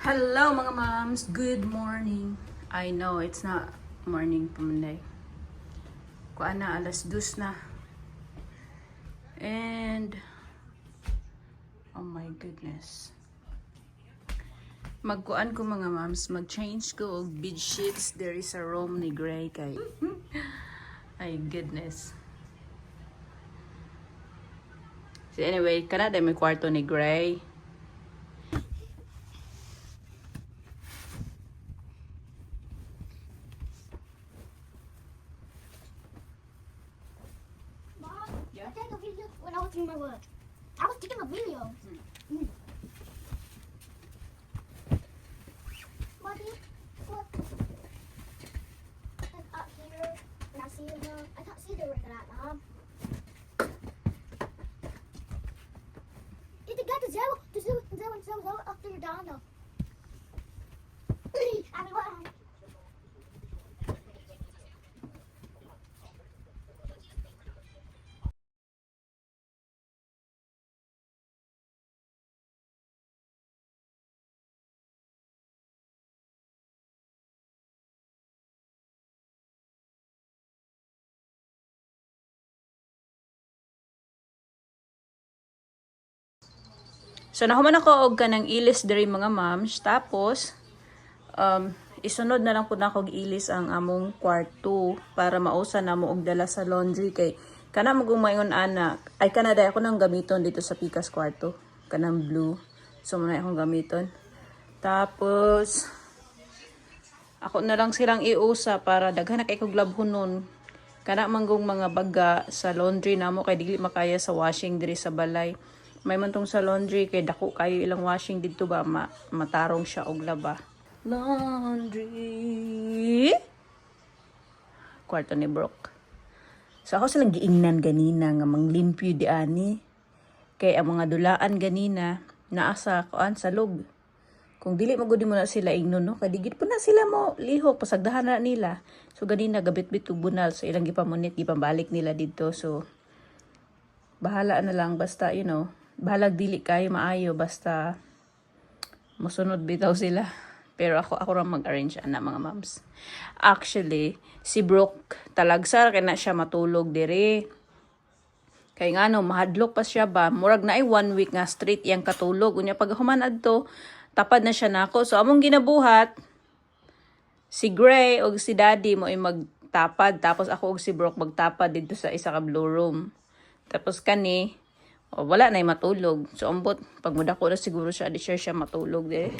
Hello mga moms, good morning. I know it's not morning pa Monday. Kuan na alas dos na. And oh my goodness. Magkuan ko mga moms, mag-change ko og bed sheets. There is a room ni Gray kay. Ay goodness. So anyway, kana may kwarto ni Gray. Yeah? I take a video when I was doing my work. I was taking a video. Mm. Mommy, look. Like up here, and I see it, Mom. I can't see the where they're at, Mom. Did the guy to zero, to zero, zero, zero, zero after you're down, though? So nahuman ako og kanang ilis diri mga moms tapos um isunod na lang pud nako og ilis ang among kwarto para mausa na mo og dala sa laundry. Kay kana mo kung mayon ana ay kana day ako nang gamiton dito sa Pikas kwarto. Kanang blue. So mo na akong gamiton. Tapos ako na lang silang iusa para daghan na kay kog labhonon kana manggong mga baga sa laundry namo kay dili makaya sa washing diri sa balay may man tong sa laundry kay dako kayo ilang washing dito ba? Ma matarong siya og laba. Laundry. Kwarto ni Brooke. So ako silang giingnan ganina nga manglimpyo di ani. Kay ang mga dulaan ganina naa sa kuan sa log. Kung dili magudi mo na sila ingnon no? Kay digit po na sila mo lihok pasagdahan na nila. So ganina gabit-bit og bunal. So ilang gipamunit gipambalik nila dito. So bahala na lang. Basta you know bahalag dili kayo maayo basta musunod bitaw sila. Pero ako ako ra mag-arrange ana mga moms actually si Brooke talagsar kay na siya matulog diri. Kay nga mahadlok pa siya ba? Murag na ay one week nga straight yang katulog. Unya pag human adto tapad na siya nako so among ginabuhat si Gray o si Daddy mo ay magtapad. Tapos ako og si Brooke magtapad dito sa isa ka blue room. Tapos kani o wala na matulog. So ambot pag mudako na siguro siya di siya siya matulog de